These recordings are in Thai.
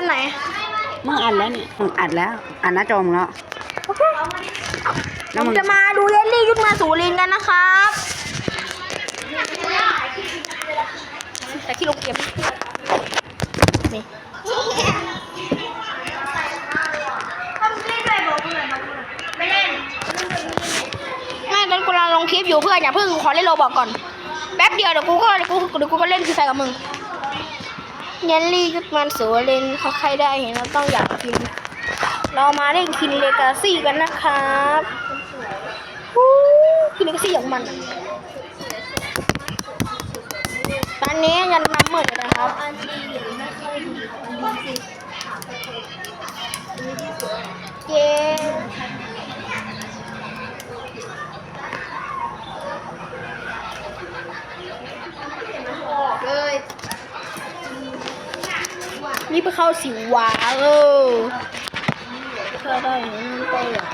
อันไหน มึงอัดแล้วเนี่ยมึงอัดแล้วอัดหน้าจอมงแล้วผแล้วมมึงจะมาดูเยลลี่ยุทธมาสูรินทร์กันนะครับแต่ที่ลงเก็บนี่ไม่ตอนกูกำลังลงคลิปอยู่เพื่อนอย่าเพิ่งขอเล่นโรบอกก่อน แป๊บเดียวเดี๋ยวกูก็เดี๋ยวกูเดี๋ยวกูก็เล่นฟรีไฟกับมึง เยลลี่ยุทธมันสูรินเขาใครได้เห็นเราต้องอยากกิน เรามาเล่นคินเลกาซี่กันนะครับฮู้คินเลกาซี่อย่างมัน ตอนนี้ยันน้ำมืดนะครับ เย้ีบไปเข้าสิวาเออเพื่อได้เงินไปอะ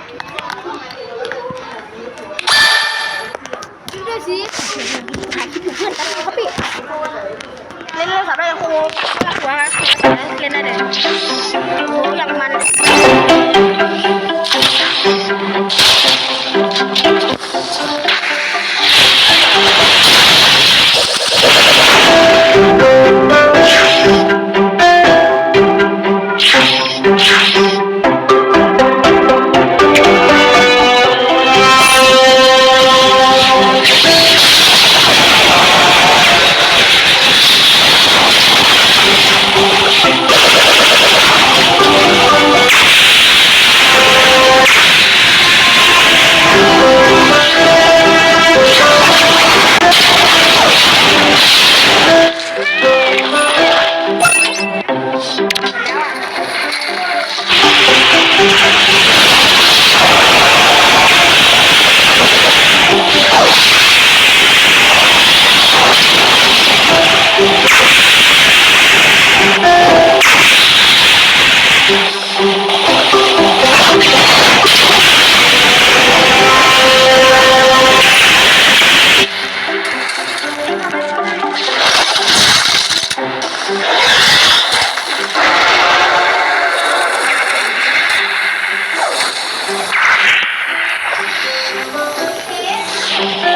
คิดด้วยสิถ่ายคลิปอยู่เพื่อนกันครับพี่เล่นโทรศับได้ครูว่เล่ มา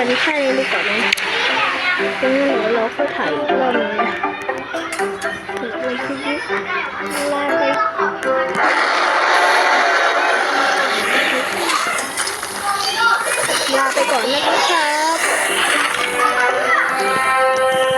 กันแค่นี้ดีกว่านะงั้นเดี๋ยวเราค่อยถ่ายอีกรอบนึงนะถึงวันที่ยี่สิบลาไปลาไปก่อนนะครับ